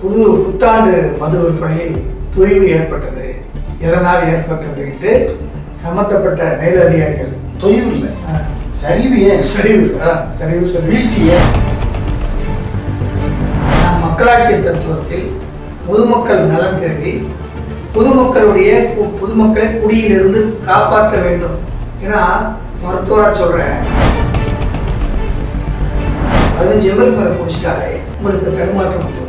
புது புத்தாண்டு மது விற்பனையில் தொய்வு ஏற்பட்டது. எதனால் ஏற்பட்டது என்று சம்பந்தப்பட்ட மேலதிகாரிகள் தொய்வு இல்லை. சரிவு ஏன்? சரிவு. சரிவு சொல்லி வீழ்ச்சி ஏன்? நம் மக்களாட்சி தத்துவத்தில் பொதுமக்கள் நலன் கருதி பொதுமக்களுடைய பொதுமக்களை குடியிலிருந்து காப்பாற்ற வேண்டும் ஏன்னா மருத்துவராக சொல்கிறேன் பதினஞ்சு எம்எல் மேலே குடிச்சிட்டாலே உங்களுக்கு தடுமாற்றம் வந்துடும்.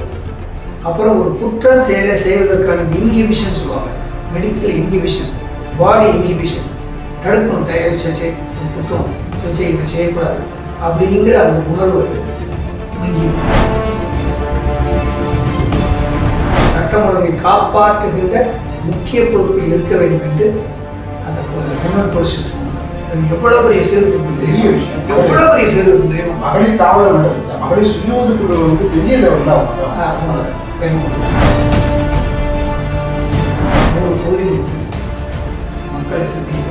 அப்புறம் ஒரு குற்றம் செயலை செய்வதற்கான இன்ஹிபிஷன் சொல்லுவாங்க. மெடிக்கல் இன்ஹிபிஷன் பாடி இன்ஹிபிஷன் தடுக்கணும் தயார் சே இது குற்றம். சே இதை செய்யக்கூடாது. அப்படிங்கிற அந்த உணர்வு மங்கிடும் சட்டம் ஒழுங்கை காப்பாற்றுகின்ற முக்கிய பொறுப்பில் இருக்க வேண்டும் என்று அந்த முன்னாள் பொலிஷன் சொன்னாங்க அது எவ்வளவு பெரிய சீர்திருத்தம் பெரிய விஷயம். எவ்வளவு பெரிய சீர்திருத்தம் தெரியுமா? மகளிர் காவலர். மகளிர் சுய உதவிக்குழு வந்து பெரிய லெவலில் அவங்க ஆ, தொகுதியில் மக்களை சந்திக்க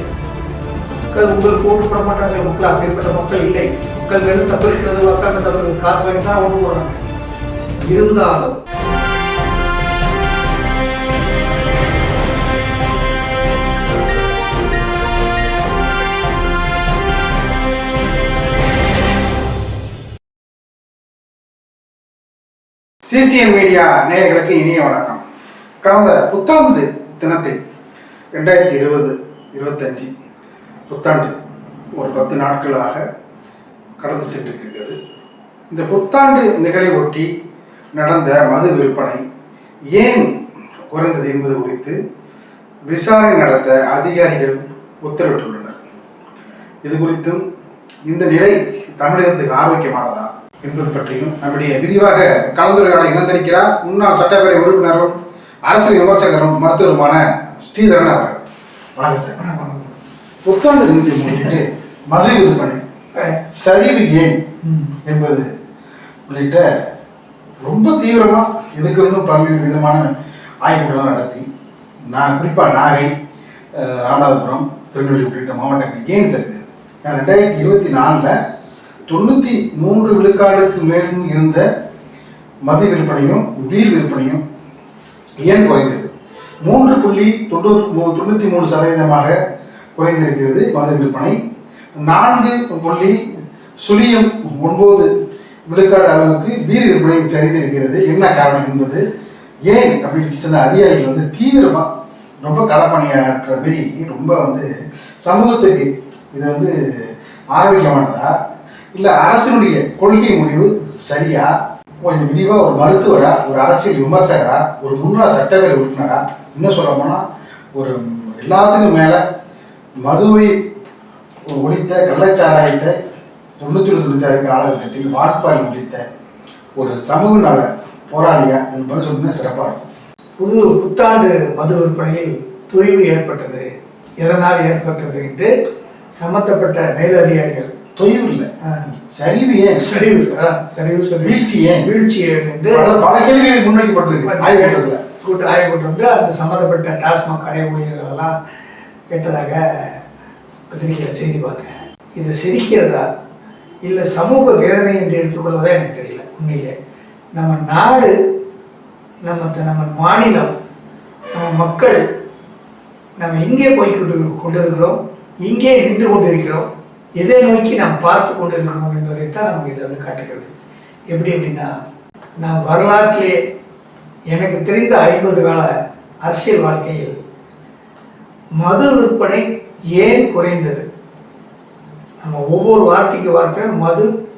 மக்கள் உங்களுக்கு ஓட்டு போட மாட்டாங்க மக்கள் அப்படிப்பட்ட மக்கள் இல்லை. மக்கள் வெறும் தப்பு இருக்கிறது உட்காந்து தப்பு காசு வாங்கி தான் ஓட்டு போடுறாங்க. இருந்தாலும் சிசிஎன் மீடியா நேயர்களுக்கு இனிய வணக்கம். கடந்த புத்தாண்டு தினத்தில் ரெண்டாயிரத்தி இருபது இருபத்தஞ்சி புத்தாண்டு ஒரு பத்து நாட்களாக கடந்து சென்றிருக்கிறது. இந்த புத்தாண்டு நிகழ்வொட்டி நடந்த மது விற்பனை ஏன் குறைந்தது என்பது குறித்து விசாரணை நடத்த அதிகாரிகள் உத்தரவிட்டுள்ளனர். இது குறித்தும் இந்த நிலை தமிழகத்துக்கு ஆரோக்கியமானதா என்பது பற்றியும் நம்முடைய விரிவாக கலந்துரையாட இணைந்திருக்கிறார் முன்னாள் சட்டப்பேரவை உறுப்பினரும் அரசு விமர்சகரும் மருத்துவருமான ஸ்ரீதரன் அவர்கள். வணக்கம் சார். புத்தாண்டு தினத்தை முன்னிட்டு மது விற்பனை சரிவு ஏன் என்பது உள்ளிட்ட ரொம்ப தீவிரமாக இதுக்கு இன்னும் பல்வேறு விதமான ஆய்வுகள்லாம் நடத்தி நான் குறிப்பாக நாகை ராமநாதபுரம் திருநெல்வேலி உள்ளிட்ட மாவட்டங்கள் ஏன் சரிந்தது? ரெண்டாயிரத்தி இருபத்தி நாலில் தொண்ணூற்றி மூன்று விழுக்காடுக்கு மேலும் இருந்த மது விற்பனையும் பீர் விற்பனையும் ஏன் குறைந்தது? மூன்று புள்ளி தொண்ணூறு மூ- தொண்ணூற்றி மூணு சதவீதமாக குறைந்திருக்கிறது மது விற்பனை. நான்கு புள்ளி சுழியம் ஒன்பது விழுக்காடு அளவுக்கு பீர் விற்பனை சரிந்திருக்கிறது. என்ன காரணம் என்பது? ஏன் அப்படின்னு சொன்ன அதிகாரிகள் வந்து தீவிரமாக ரொம்ப களப்பணியாற்ற மாரி ரொம்ப வந்து சமூகத்துக்கு இது வந்து ஆரோக்கியமானதா? இல்லை அரசினுடைய கொள்கை முடிவு சரியா? கொஞ்சம் விரிவாக ஒரு மருத்துவரா ஒரு அரசியல் விமர்சகரா ஒரு முன்னாள் சட்டப்பேரவை உறுப்பினரா? இன்னும் சொல்ல போனால் ஒரு எல்லாத்துக்கும் மேலே மதுவை ஒழித்த கள்ளச்சாராயத்தை தொண்ணூற்றி ஒன்று தொண்ணூற்றி ஆறு காலகட்டத்தில் வாட்பால் ஒழித்த ஒரு சமூக நல போராளியா? என்பது சொன்ன சிறப்பாக இருக்கும். புது புத்தாண்டு மது விற்பனையில் தொய்வு ஏற்பட்டது எதனால் ஏற்பட்டது என்று சம்பந்தப்பட்ட மேலதிகாரிகள் தொய்வு இல்லை. சரிவு ஏன்? சரிவு. சரிவு சொல்லி வீழ்ச்சி ஏன்? வீழ்ச்சி என்று பல கேள்விகள் முன்வைக்கப்பட்டிருக்கு ஆய்வுக்கூட்டத்தில் கூட்டு ஆய்வுக்கூட்டம் வந்து அந்த சம்மந்தப்பட்ட டாஸ்மாக் கடை ஊழியர்களெல்லாம் கேட்டதாக பத்திரிகையில் செய்தி பார்த்தேன். இது சிரிக்கிறதா இல்லை சமூக வேதனை என்று எடுத்துக்கொள்வதா எனக்கு தெரியல உண்மையிலே. நம்ம நாடு நம்ம நம்ம மாநிலம் நம்ம மக்கள் நம்ம எங்கே போய் கொண்டு கொண்டிருக்கிறோம் எங்கே நின்று கொண்டிருக்கிறோம் எதை நோக்கி நாம் பார்த்து கொண்டிருக்கிறோம் என்பதைத்தான் நமக்கு இதை வந்து காட்டுகிறது. எப்படி அப்படின்னா நான் வரலாற்றிலே எனக்கு தெரிந்த ஐம்பது கால அரசியல் வாழ்க்கையில் மது விற்பனை ஏன் குறைந்தது? நம்ம ஒவ்வொரு வார்த்தைக்கு வார்த்தை மது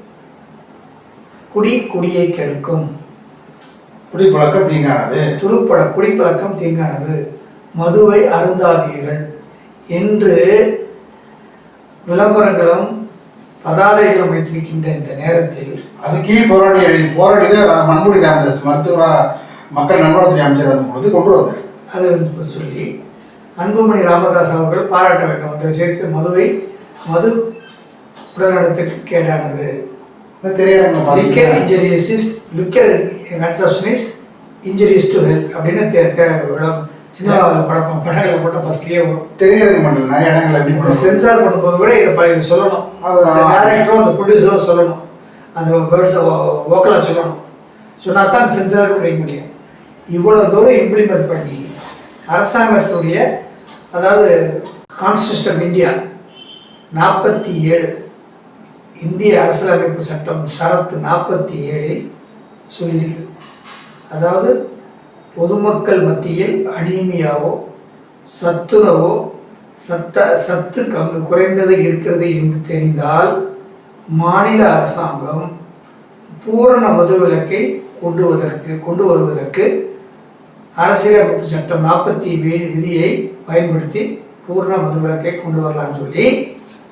குடி குடியை கெடுக்கும். குடிப்பழக்கம் தீங்கானது. துடுப்பட குடிப்பழக்கம் தீங்கானது. மதுவை அருந்தாதீர்கள் என்று விளம்பரங்களும் பதாதைகளும் வைத்திருக்கின்ற இந்த நேரத்தில் அதுக்கே போராடி போராடி தான் மண்புடி ராமதாஸ் மருத்துவரா மக்கள் நல்வாழ்வுத்துறை அமைச்சர் அந்த பொழுது கொண்டு வந்தார். அது சொல்லி அன்புமணி ராமதாஸ் அவர்கள் பாராட்ட வேண்டும். அந்த விஷயத்தில் மதுவை மது உடல்நலத்துக்கு கேடானது. திரையரங்க injurious liquor consumption is injurious to health அப்படின்னு விளம் சினிமாவில் படம் படங்களில் போட்ட ஃபர்ஸ்ட்லேயே வரும். திரையரங்க மண்டலம் நிறைய பண்ணுவாங்க? சென்சார் பண்ணும்போது கூட இதை ப- இது சொல்லணும். அந்த டேரக்டரும் அந்த ப்ரொடியூசரும் சொல்லணும். அந்த வேர்ட்ஸை ஓக்கலாக சொல்லணும். சொன்னா தான் சென்சார் கிடைக்க முடியும். இவ்வளோ தூரம் இம்ப்ளிமெண்ட் பண்ணி அரசாங்கத்துடைய அதாவது கான்ஸ்டியூஷன் ஆஃப் இந்தியா நாற்பத்தி ஏழு இந்திய அரசியலமைப்பு சட்டம் சரத்து நாற்பத்தி ஏழில் சொல்லியிருக்கு அதாவது பொதுமக்கள் மத்தியில் அனீமியாவோ சத்துணவோ சத்த சத்து கம்மி குறைந்தது இருக்கிறது என்று தெரிந்தால் மாநில அரசாங்கம் பூரண மதுவிலக்கை கொண்டு வருவதற்கு கொண்டு வருவதற்கு அரசியலமைப்பு சட்டம் நாற்பத்தி விதியை பயன்படுத்தி பூரண மதுவிலக்கை கொண்டு வரலாம்னு சொல்லி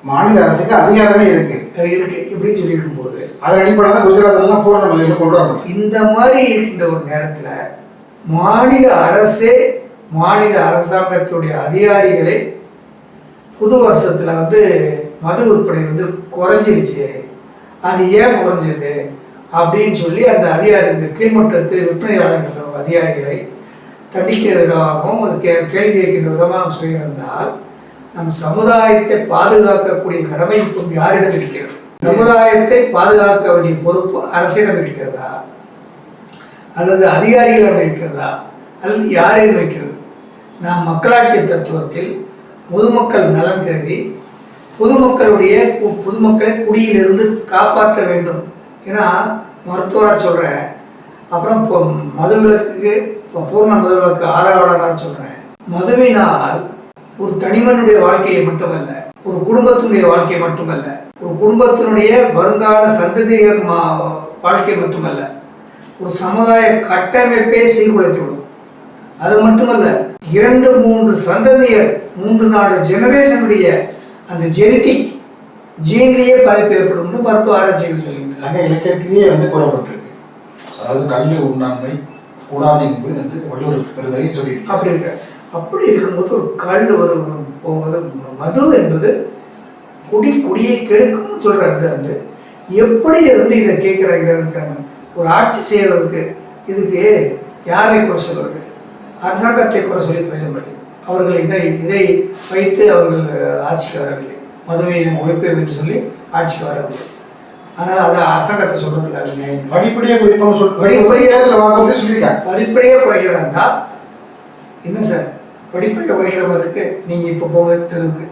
மாநில அரசுக்கு அதிகாரமே இருக்கு. இருக்கு. இப்படின்னு சொல்லியிருக்கும் போது அதன் அடிப்படையில் தான் குஜராத்லாம் பூரண மதிப்பு கொண்டு வரணும். இந்த மாதிரி இருக்கின்ற ஒரு நேரத்தில் மாநில அரசே மாநில அரசாங்கத்துடைய அதிகாரிகளே புது வருஷத்தில் வந்து மது விற்பனை வந்து குறைஞ்சிருச்சு. அது ஏன் குறைஞ்சது? அப்படின்னு சொல்லி அந்த அதிகாரி இந்த கீழ்மட்டத்து விற்பனையாளர்கள் அதிகாரிகளை தண்டிக்கிற விதமாகவும் அது கே கேள்வி கேட்கின்ற விதமாக சொல்லியிருந்தால் நம் சமுதாயத்தை பாதுகாக்கக்கூடிய கடமை இப்போ யாரிடம் இருக்கிறது? சமுதாயத்தை பாதுகாக்க வேண்டிய பொறுப்பு அரசிடம் இருக்கிறதா? அல்லது அதிகாரிகளிடம் இருக்கிறதா? அல்லது யாரையும் வைக்கிறது? நாம் மக்களாட்சி தத்துவத்தில் பொதுமக்கள் நலன் கருதி பொதுமக்களுடைய பொதுமக்களை குடியிலிருந்து காப்பாற்ற வேண்டும் ஏன்னா மருத்துவராக சொல்கிறேன் அப்புறம் இப்போ மதுவிலக்குக்கு இப்போ பூர்ண மதுவிலக்கு ஆதரவாளராக சொல்கிறேன் மதுவினால் ஒரு தனிமனுடைய வாழ்க்கையை மட்டுமல்ல ஒரு குடும்பத்தினுடைய வாழ்க்கை மட்டுமல்ல ஒரு குடும்பத்தினுடைய வருங்கால சந்ததியர் மா வாழ்க்கை மட்டுமல்ல ஒரு சமுதாய கட்டமைப்பே சீர்குலைத்து விடும் அது மட்டுமல்ல இரண்டு மூன்று சந்ததியர் மூன்று நாலு ஜெனரேஷனுடைய அந்த ஜெனட்டிக் ஜீன்லேயே பாதிப்பு ஏற்படும்னு மருத்துவ ஆராய்ச்சிகள் சொல்லுங்க சங்க இலக்கியத்திலேயே வந்து கூறப்பட்டிருக்கு. அதாவது கல்வி உண்ணாண்மை கூடாது என்பது என்று வள்ளுவர் பெருதகை சொல்லியிருக்கு அப்படி இருக்க. அப்படி இருக்கும்போது ஒரு கல் ஒரு போகும்போது மது என்பது குடி குடியை கெடுக்கும்னு சொல்றாரு வந்து எப்படி வந்து இதை கேட்குற இதை இருக்காங்க ஒரு ஆட்சி செய்யறதுக்கு இதுக்கு யாரை குறை சொல்வது அரசாங்கத்தை குறை சொல்லி பிரயோஜனப்படி அவர்கள் இதை இதை வைத்து அவர்கள் ஆட்சிக்கு வரவில்லை. மதுவை நாம் என்று சொல்லி ஆட்சிக்கு வரவில்லை. அதனால் அதை அரசாங்கத்தை சொல்றதில்லை அது நியாயம் படிப்படியாக குறிப்பாக சொல் படிப்படியா- படிப்படியாக வாக்குறுதி சொல்லியிருக்காங்க. படிப்படியாக குறைக்கிறதா என்ன சார்? படிப்படியாக குறைக்கிற மாதிரி இருக்கு. நீங்கள் இப்போ போங்க தெருவுக்கு.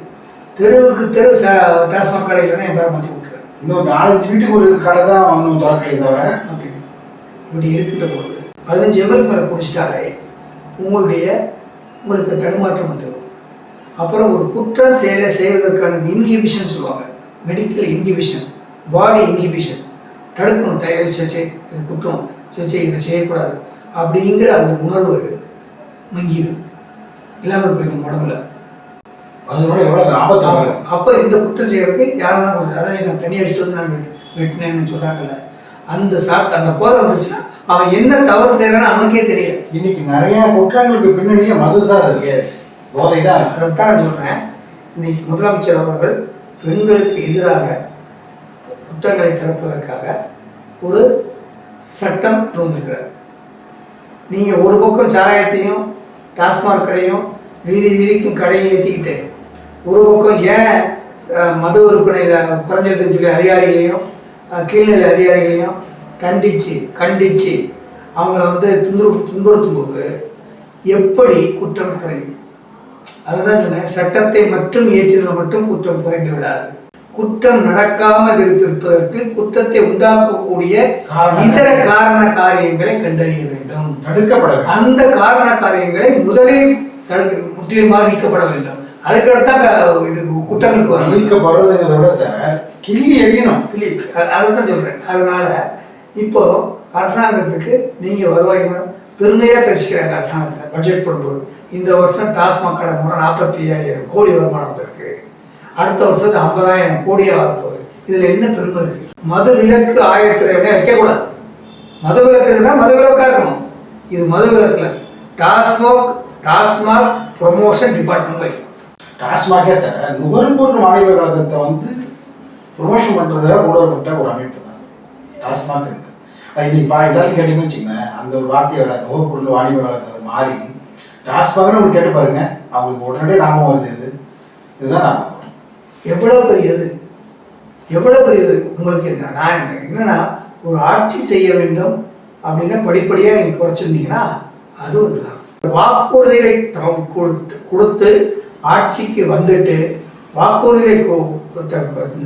தெருவுக்கு தெரு ச டாஸ்மாக் கடை இல்லைன்னா என் பேரை மாற்றி இன்னொரு இன்னும் நாலஞ்சு வீட்டுக்கு ஒரு கடை தான் ஒன்றும் திறக்கலையே தவிர. அப்படி இப்படி இருக்கின்ற பொழுது பதினஞ்சு எம்எல் மேலே குடிச்சிட்டாலே உங்களுடைய உங்களுக்கு தடுமாற்றம் வந்துடும். அப்புறம் ஒரு குற்றம் செயலை செய்வதற்கான இன்ஹிபிஷன் சொல்லுவாங்க. மெடிக்கல் இன்ஹிபிஷன் பாடி இன்ஹிபிஷன் தடுக்கணும். தயாரி சே இது குற்றம். சே இதை செய்யக்கூடாது. அப்படிங்கிற அந்த உணர்வு மங்கிடும். இல்லாமல் போயிடும் உடம்புல. அதனால எவ்வளவு ஆபத்து வரும்? அப்போ இந்த குற்றம் செய்யறதுக்கு யாருன்னா கொஞ்சம் அதாவது நான் தண்ணி அடிச்சுட்டு வந்து நான் வெட்டு வெட்டினேன்னு சொல்கிறாங்கல்ல அந்த சாப்பிட்டு அந்த போதை வந்துச்சுன்னா அவன் என்ன தவறு செய்கிறான்னு அவனுக்கே தெரியாது. இன்னைக்கு நிறைய குற்றங்களுக்கு பின்னணியே மது தான் எஸ் போதை தான். அதைத்தான் நான் சொல்கிறேன் இன்னைக்கு முதலமைச்சர் அவர்கள் பெண்களுக்கு எதிராக குற்றங்களை திறப்பதற்காக ஒரு சட்டம் கொண்டு வந்திருக்கிறார் நீங்கள் ஒரு பக்கம் சாராயத்தையும் டாஸ்மாக் கடையும் வீதி வீதிக்கும் கடையும் ஏற்றிக்கிட்டு ஒரு பக்கம் ஏன் மது விற்பனையில் குறைஞ்சதுன்னு சொல்லி அதிகாரிகளையும் கீழ்நிலை அதிகாரிகளையும் கண்டித்து கண்டித்து அவங்கள வந்து துன்புறு துன்புறுத்தும் போது எப்படி குற்றம் குறையும்? அதுதான் சொன்னேன் சட்டத்தை மட்டும் இயற்றினால் மட்டும் குற்றம் குறைந்து விடாது. குற்றம் நடக்காமல் இருப்பதற்கு குற்றத்தை உண்டாக்கக்கூடிய இதர காரண காரியங்களை கண்டறிய வேண்டும். தடுக்கப்பட வேண்டும். அந்த காரண காரியங்களை முதலில் தடுக்க முற்றிலுமாக நீக்கப்பட வேண்டும். அதுக்கடுத்தான் க- இது குற்றங்களுக்கு வரும். நீக்கப்படுறதுங்கிறத விட சார் கிள்ளி எறியணும். அதை தான் சொல்கிறேன் அதனால இப்போ அரசாங்கத்துக்கு நீங்கள் வருவாய் பெருமையாக பேசிக்கிறாங்க அரசாங்கத்தில் பட்ஜெட் போடும்போது இந்த வருஷம் டாஸ்மாக் கடை மூலம் நாற்பத்தி ஐயாயிரம் கோடி வருமானம் வந்திருக்கு. அடுத்த வருஷத்து ஐம்பதாயிரம் கோடியாக வரப்போகுது. இதில் என்ன பெருமை இருக்கு? மது விலக்கு ஆயிரத்தி விட வைக்கக்கூடாது. மது விலக்குன்னா மது விலக்காக இருக்கணும். இது மது விலக்குல டாஸ்மாக் டாஸ்மாக் ப்ரொமோஷன் டிபார்ட்மெண்ட் வைக்கணும். டாஸ்மாகே சார் நுகர்பொருள் வாணிப கழகத்தை வந்து ப்ரொமோஷன் பண்ணுறத உணரப்பட்ட ஒரு அமைப்பு தான். டாஸ்மாக் அது இன்னைக்கு பா எல்லாரும் கேட்டீங்கன்னு வச்சுக்கோங்களேன் அந்த ஒரு வார்த்தையோட நுகர்பொருள் வாணிப கழகத்தை மாறி டாஸ்மாக்னு ஒன்று கேட்டு பாருங்க அவங்களுக்கு உடனடியே ஞாபகம் வருது இது இதுதான் ஞாபகம் வரும். எவ்வளோ பெரியது? எவ்வளோ பெரியது? உங்களுக்கு என்ன? நான் என்னன்னா ஒரு ஆட்சி செய்ய வேண்டும் அப்படின்னா படிப்படியாக நீங்கள் குறைச்சிருந்தீங்கன்னா அதுவும் இல்லை வாக்குறுதிகளை கொடுத்து கொடுத்து ஆட்சிக்கு வந்துட்டு வாக்குறுதியை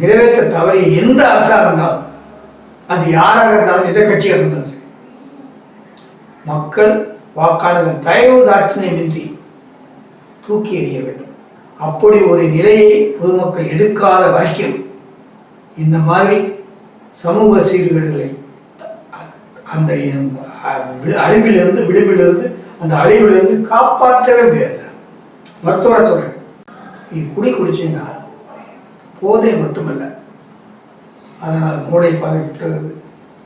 நிறைவேற்ற தவறிய எந்த அரசாக இருந்தாலும் அது யாராக இருந்தாலும் எந்த கட்சியாக இருந்தாலும் சரி மக்கள் வாக்காளர்கள் தயவு தாட்சியமின்றி தூக்கி எறிய வேண்டும். அப்படி ஒரு நிலையை பொதுமக்கள் எடுக்காத வரைக்கும் இந்த மாதிரி சமூக சீர்கேடுகளை அந்த அழிவிலிருந்து விளிம்பிலிருந்து அந்த அழிவிலிருந்து காப்பாற்றவே முடியாது. மருத்துவரை சொல்றேன். நீ குடி குடிச்சீங்கன்னா போதை மட்டுமல்ல. அதனால் மூளை பாதிக்கப்படுகிறது.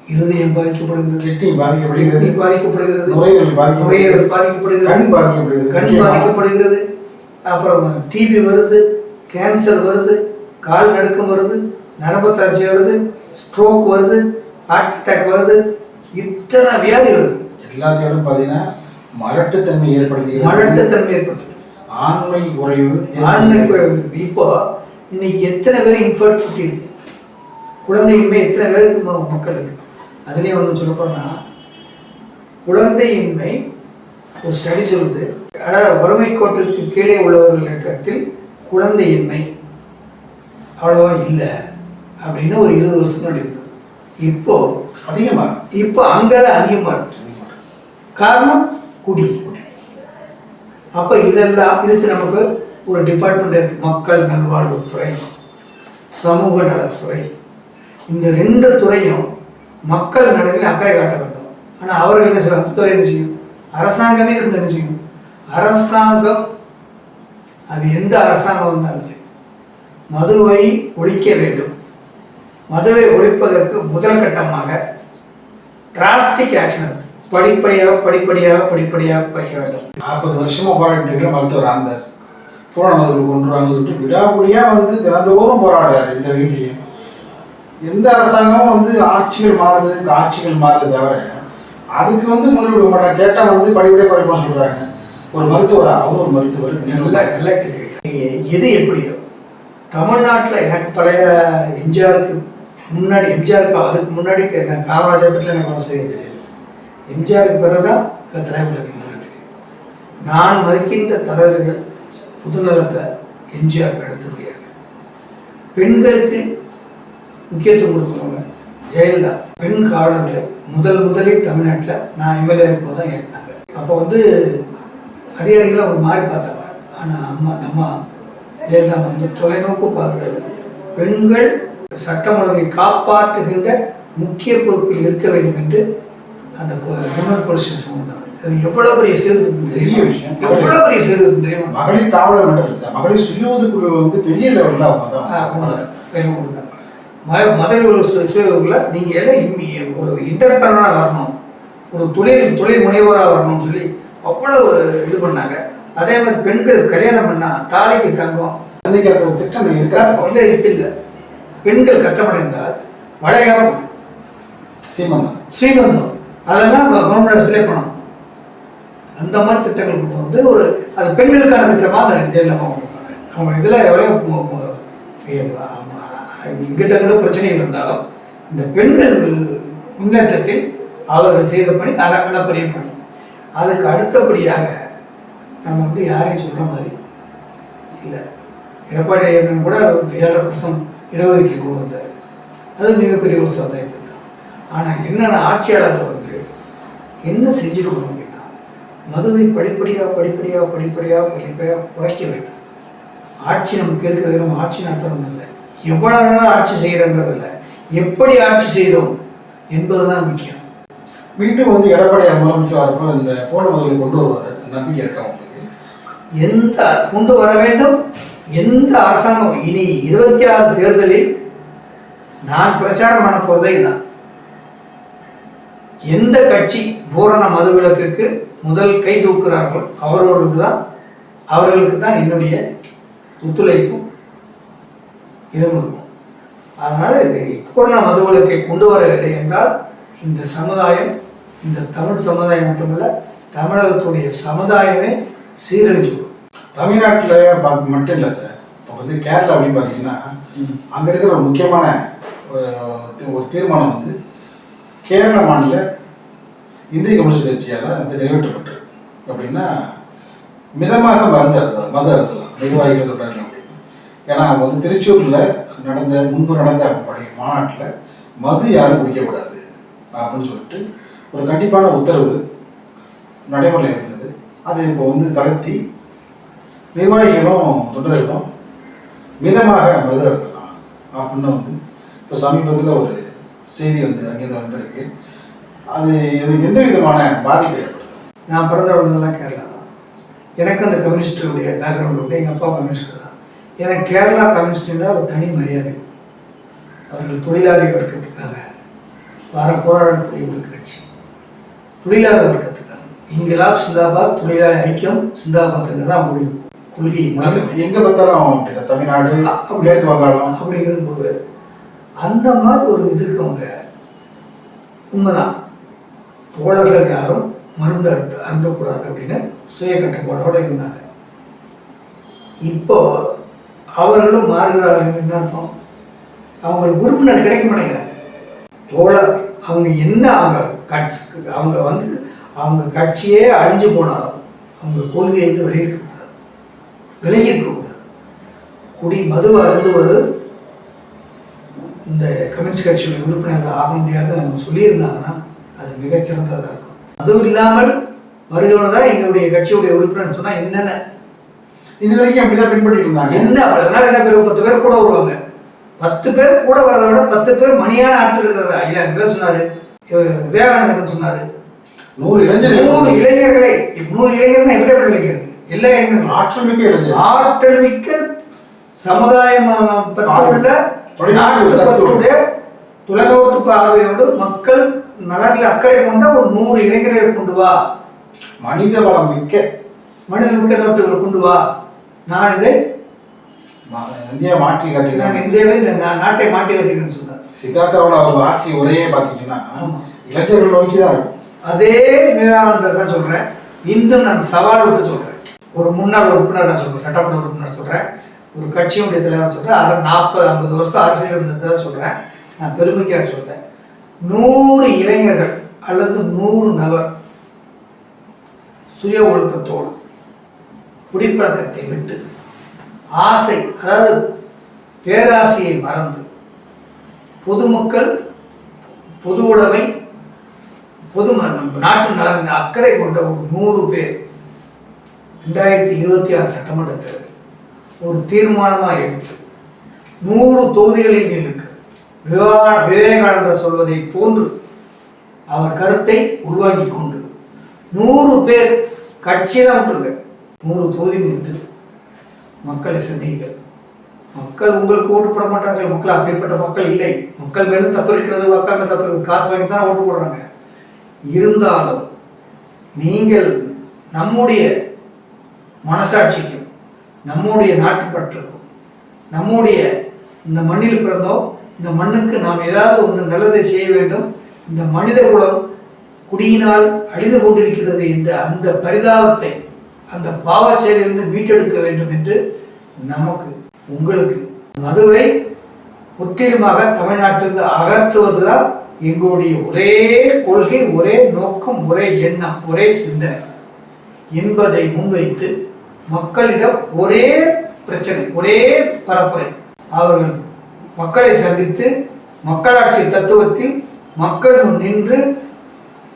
இருதயம் பாதிக்கப்படுகிறது. கிட்னி பாதிக்கப்படுகிறது. பாதிக்கப்படுகிறது. நுரையீரல் நுரையீரல் பாதிக்கப்படுகிறது. கண் பாதிக்கப்படுகிறது. கண். பாதிக்கப்படுகிறது. அப்புறம் டிபி வருது கேன்சர் வருது கால் நடுக்கம் வருது நரம்பு தளர்ச்சி வருது ஸ்ட்ரோக் வருது ஹார்ட் அட்டாக் வருது. இத்தனை வியாதி வருது எல்லாத்தையோட பார்த்தீங்கன்னா மலட்டுத்தன்மை ஏற்படுத்துகிறது. மலட்டுத்தன்மை ஏற்படுத்துது. ஆண்மை குறைவு ஆண்மை குறைவு. இப்போ இன்னைக்கு எத்தனை பேர் இன்ஃபர்டிலிட்டி இருக்கு? குழந்தையின்மை எத்தனை பேருக்கு ம- மக்கள் இருக்கு அதுலேயும் ஒன்று சொல்ல போனா குழந்தையின்மை ஒரு ஸ்டடி சொல்லுது. அதாவது வறுமை கோட்டுக்கு கீழே உள்ளவர்களிடத்தில் குழந்தையின்மை அவ்வளவா இல்லை அப்படின்னு ஒரு இருபது வருஷம் முன்னாடி இருந்தது இப்போ அதிகமா இப்போ அங்கதான் அதிகமாக இருக்கு. காரணம் குடி. அப்போ இதெல்லாம் இதுக்கு நமக்கு ஒரு டிபார்ட்மெண்ட் இருக்குது மக்கள் நல்வாழ்வுத்துறை சமூக நலத்துறை. இந்த ரெண்டு துறையும் மக்கள் நலனில் அக்கறை காட்ட வேண்டும். ஆனால் அவர்கள் என்ன சொல்ல துறை என்ன செய்யும்? அரசாங்கமே இருந்து என்ன செய்யும்? அரசாங்கம் அது எந்த அரசாங்கம் வந்தாலும் சரி மதுவை ஒழிக்க வேண்டும். மதுவை ஒழிப்பதற்கு முதல் கட்டமாக டிராஸ்டிக் ஆக்ஷன் எடுத்து படிப்படியாக படிப்படியாக படிப்படியாக வேண்டும். நாற்பது வருஷமா போராடிட்டு இருக்கிற மருத்துவர் ராமதாஸ் பூரண மதுவில் கொண்டு வாங்க சொல்லிட்டு விடாபடியா வந்து தினந்தோறும் போராடுறாரு இந்த வீட்லையும் எந்த அரசாங்கமும் வந்து ஆட்சிகள் மாறுது ஆட்சிகள் மாறுது தவிர அதுக்கு வந்து முன்னுரிமை கொடுக்க மாட்டாங்க கேட்டால் வந்து படிப்படியாக குறைப்பா சொல்றாங்க. ஒரு மருத்துவரா? அவர் ஒரு மருத்துவர். நல்லா நல்லா. எது எப்படியோ? தமிழ்நாட்டில் எனக்கு பழைய எம்ஜிஆருக்கு முன்னாடி எம்ஜிஆருக்கு அதுக்கு முன்னாடி நான் காமராஜர் பற்றி எனக்கு ஒன்றும் சரியா தெரியாது. எம்ஜிஆருக்கு பிறகுதான் இந்த தலைவர்களுக்கு நடக்குது நான் மதிக்கின்ற தலைவர்கள் புதுநலத்தை எம்ஜிஆர் எடுத்து முடியாது பெண்களுக்கு முக்கியத்துவம் கொடுக்கணுங்க ஜெயலலிதா பெண் காவலர்களை முதல் முதலில் தமிழ்நாட்டில் நான் எம்எல்ஏ இருக்கும்போது தான் ஏற்றினாங்க அப்போ வந்து அதிகாரிகளாக ஒரு மாதிரி பார்த்தாங்க. ஆனால் அம்மா அம்மா ஜெயலலிதா வந்து தொலைநோக்கு பார்வையில் பெண்கள் சட்டம் ஒழுங்கை காப்பாற்றுகின்ற முக்கிய பொறுப்பில் இருக்க வேண்டும் என்று அந்த போலீஸ் ஸ்டேஷன் வந்தாங்க அது எவ்வளோ பெரிய சீர்திருத்தம் பெரிய விஷயம். எவ்வளோ பெரிய சீர்திருத்தம் தெரியுமா? மகளிர் காவலர் மட்டும் இல்லை மகளிர் சுய உதவிக்குழு வந்து பெரிய லெவலில் அவங்க ஆ, தான். உண்மைதான். வேணும் உண்மைதான். ம மதல் ஒரு சுயதுல நீங்கள் எல்லாம் ஒரு இன்டர்பிரனாக வரணும். ஒரு தொழில் தொழில் முனைவோராக வரணும்னு சொல்லி அவ்வளவு இது பண்ணாங்க. அதே மாதிரி பெண்கள் கல்யாணம் பண்ணா தாலிக்கு தங்கம். அந்த திட்டம் இருக்காது இல்லை. இருப்பில்லை பெண்கள் கட்டமடைந்தால் வளையாம சீமந்தம். ஸ்ரீமந்தம் அதெல்லாம் கவர்மெண்ட் செலக்ட் பண்ணணும் அந்த மாதிரி திட்டங்கள் கொண்டு வந்து ஒரு அது பெண்களுக்கான திட்டமாக அந்த ஜெயலலிதா கொண்டு அவங்க இதில் எவ்வளோ இங்கிட்ட கூட பிரச்சனைகள் இருந்தாலும் இந்த பெண்கள் முன்னேற்றத்தில் அவர்கள் செய்த பணி அற அளப்பரிய பணி. அதுக்கு அடுத்தபடியாக நம்ம வந்து யாரையும் சொல்கிற மாதிரி இல்லை. எடப்பாடி அண்ணன் கூட ஏழரை பர்சன்ட் இடஒதுக்கீடு கொண்டு வந்தார். அது மிகப்பெரிய ஒரு சாதனை ஆனால் என்னென்ன ஆட்சியாளர்கள் என்ன செஞ்சிருக்கணும் அப்படின்னா மதுவை படிப்படியாக படிப்படியாக படிப்படியாக படிப்படியாக குறைக்க வேண்டும். ஆட்சி நமக்கு இருக்கிறது நம்ம ஆட்சி நடத்தணும் இல்லை. எவ்வளவு நாள் ஆட்சி செய்கிறோங்கிறது இல்லை. எப்படி ஆட்சி செய்தோம் என்பதுதான் முக்கியம். மீண்டும் வந்து எடப்பாடி முதலமைச்சர் வரப்போ இந்த போன முதலில் கொண்டு வருவார். நம்பிக்கை இருக்கா உங்களுக்கு? எந்த கொண்டு வர வேண்டும்? எந்த அரசாங்கம்? இனி இருபத்தி ஆறு தேர்தலில் நான் பிரச்சாரம் பண்ண போறதே இதுதான். எந்த கட்சி பூரண மதுவிலக்குக்கு முதல் கை தூக்குறார்களோ அவர்களுக்கு தான் அவர்களுக்கு தான் என்னுடைய ஒத்துழைப்பும் இதுவும் இருக்கும். அதனால் இது பூரண மதுவிலக்கை கொண்டு வரவில்லை என்றால் இந்த சமுதாயம் இந்த தமிழ் சமுதாயம் மட்டுமல்ல தமிழகத்துடைய சமுதாயமே சீரழிஞ்சு. தமிழ்நாட்டில் பார்த்து மட்டும் இல்லை சார். இப்போ வந்து கேரளா அப்படின்னு பார்த்தீங்கன்னா அங்கே இருக்கிற ஒரு முக்கியமான ஒரு தீர்மானம் வந்து கேரள மாநில இந்திய கம்யூனிஸ்ட் கட்சியால் வந்து நிறைவேற்றப்பட்டிருக்கு அப்படின்னா மிதமாக மருந்து அறுத்தலாம் மது அறுத்தலாம் நிர்வாகிகள் அப்படின்னு ஏன்னா அவங்க வந்து திருச்சூரில் நடந்த முன்பு நடந்த அவங்களுடைய மாநாட்டில் மது யாரும் குடிக்கக்கூடாது அப்படின்னு சொல்லிட்டு ஒரு கண்டிப்பான உத்தரவு நடைமுறையில் இருந்தது. அதை இப்போ வந்து தளர்த்தி நிர்வாகிகளும் தொண்டர்களும் மிதமாக மது அறுத்தலாம் அப்படின்னு வந்து இப்போ சமீபத்தில் ஒரு செய்தி வந்து அங்கேருந்து வந்திருக்கு. அது எனக்கு எந்த விதமான பாதிப்பை ஏற்படுத்தும்? நான் பிறந்த வளர்ந்ததெல்லாம் கேரளா தான். எனக்கு அந்த கம்யூனிஸ்டுடைய பேக்ரவுண்ட் உண்டு எங்கள் அப்பா கம்யூனிஸ்ட் தான். எனக்கு கேரளா கம்யூனிஸ்ட்னா ஒரு தனி மரியாதை. அவர்கள் தொழிலாளி வர்க்கத்துக்காக வர போராடக்கூடிய ஒரு கட்சி. தொழிலாளர் வர்க்கத்துக்காக. இங்கெல்லாம் சிந்தாபாத் தொழிலாளி ஐக்கியம் சிந்தாபாத்துக்கு தான் முடியும் கொள்கை முழக்கம் எங்க பார்த்தாலும் அப்படிதான் தமிழ்நாடு அப்படி- வங்காளம். அப்படி இருக்கும்போது அந்த மாதிரி ஒரு இது இருக்கவங்க உண்மைதான். தோழர்கள் யாரும் மருந்து அருந்த அருந்தக்கூடாது அப்படின்னு சுய கட்டுப்பாடோடு இருந்தாங்க. இப்போ அவர்களும் மாறுகிறார்கள் என்ன அர்த்தம்? அவங்களுக்கு உறுப்பினர் கிடைக்க மாட்டேங்கிறாங்க. தோழர் அவங்க என்ன அவங்க கட்சி அவங்க வந்து அவங்க கட்சியே அழிஞ்சு போனாலும் அவங்க கொள்கையிலிருந்து விலகி இருக்கக்கூடாது விலகி இருக்கக்கூடாது குடி மது அருந்துவது இந்த கம்யூனிஸ்ட் கட்சியுடைய உறுப்பினர்கள் ஆக முடியாதுன்னு அவங்க சொல்லியிருந்தாங்கன்னா மிகச்சிறந்ததாக இருக்கும். அதுவும் இல்லாமல் வருகிறவர் தான் எங்களுடைய கட்சியுடைய உறுப்பினர் சொன்னால் என்னென்ன? இது வரைக்கும் அப்படிதான் பின்பற்றிட்டு இருந்தாங்க. என்ன அதனால என்ன பேர்? பத்து பேர் கூட வருவாங்க. பத்து பேர் கூட வரதை விட பத்து பேர் மணியான ஆட்கள் இருக்கிறதா? இல்லை பேர் சொன்னாரு. விவேகானந்தன் சொன்னாரு. நூறு நூறு இளைஞர்கள். இளைஞர்களை நூறு இளைஞர்கள் எப்படிப்பட்ட இளைஞர்கள்? எல்லா இளைஞர்களும். ஆற்றல் மிக்க இளைஞர்கள். ஆற்றல் மிக்க சமுதாயம் சக்தி. பற்றுடைய தொலைநோக்கு பார்வையோடு மக்கள் நலனில் அக்கறை கொண்ட ஒரு நூறு இளைஞர்களை கொண்டு வா. மனித வளம் மிக்க. மனித மிக்க நாட்டுகளை கொண்டு வா. நான் இதை இந்தியா மாற்றி நான் காட்டினாங்க இந்தியாவை இந்த நா- நாட்டை மாட்டி கட்டிக்கிறேன்னு சொன்னார். சிகாக்காவில் அவர் ஆற்றிய உரையே பார்த்தீங்கன்னா. இளைஞர்கள் நோக்கி தான் இருக்கும். அதே விவேகானந்தர் தான் சொல்றேன். இன்றும் நான் சவால் விட்டு சொல்றேன். ஒரு முன்னாள் உறுப்பினர் நான் சொல்றேன். சட்டமன்ற உறுப்பினர் சொல்றேன். ஒரு கட்சியுடைய தலைவர் சொல்றேன். அரை நாற்பது ஐம்பது வருஷம் அரசியல் இருந்ததை சொல்றேன். நான் பெருமைக்காக சொல்றேன். நூறு இளைஞர்கள் அல்லது நூறு நபர் சுய ஒழுக்கத்தோடு குடிப்பழக்கத்தை விட்டு ஆசை அதாவது பேராசையை மறந்து பொதுமக்கள் பொது உடைமை பொது நாட்டு நலன் அக்கறை கொண்ட ஒரு நூறு பேர் ரெண்டாயிரத்தி இருபத்தி ஆறு சட்டமன்ற தேர்தல் ஒரு தீர்மானமாக எடுத்து நூறு தொகுதிகளில் நிலுக்கு விவேகானந்தர் சொல்வதை போன்று அவர் கருத்தை உருவாக்கி கொண்டு நூறு பேர் கட்சியெல்லாம் விட்டுருங்க நூறு தொகுதி நின்று மக்களை சந்திங்கள் மக்கள் உங்களுக்கு ஓட்டு போட மாட்டார்கள். மக்கள் அப்படிப்பட்ட மக்கள் இல்லை. மக்கள் மேலும் தப்பு இருக்கிறது. மக்கள் தப்பு இருக்குது காசு வாங்கி தான் ஓட்டு போடுறாங்க. இருந்தாலும் நீங்கள் நம்முடைய மனசாட்சிக்கும் நம்முடைய நாட்டுப்பற்றுக்கும் நம்முடைய இந்த மண்ணில் பிறந்தோம் இந்த மண்ணுக்கு நாம் ஏதாவது ஒன்று நல்லதை செய்ய வேண்டும். இந்த மனித குலம் குடியினால் அழிந்து கொண்டிருக்கிறது என்ற அந்த பரிதாபத்தை அந்த பாவச் செயலிலிருந்து மீட்டெடுக்க வேண்டும் என்று நமக்கு உங்களுக்கு மதுவை முற்றிலுமாக தமிழ்நாட்டிலிருந்து அகற்றுவதுதான் எங்களுடைய ஒரே கொள்கை ஒரே நோக்கம் ஒரே எண்ணம் ஒரே சிந்தனை. என்பதை முன்வைத்து மக்களிடம் ஒரே பிரச்சனை ஒரே பரப்புரை. அவர்கள் மக்களை சந்தித்து மக்களாட்சி தத்துவத்தில் மக்கள் முன் நின்று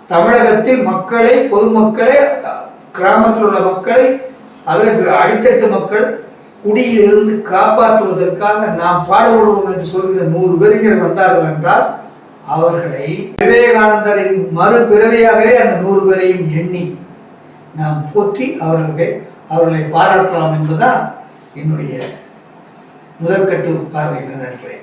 தமிழகத்தில் மக்களை பொதுமக்களை கிராமத்தில் உள்ள மக்களை அதற்கு அடித்தட்டு மக்கள் குடியிலிருந்து காப்பாற்றுவதற்காக நாம் பாடுபடுவோம் என்று சொல்கிற நூறு பேரிஞர் வந்தார்கள் என்றால் அவர்களை விவேகானந்தரின் மறுபிறவியாகவே அந்த நூறு பேரையும் எண்ணி நாம் போற்றி அவர்களை அவர்களை பாராட்டலாம் என்பதுதான் என்னுடைய முதற்கட்டு பார்வை என்று நினைக்கிறேன்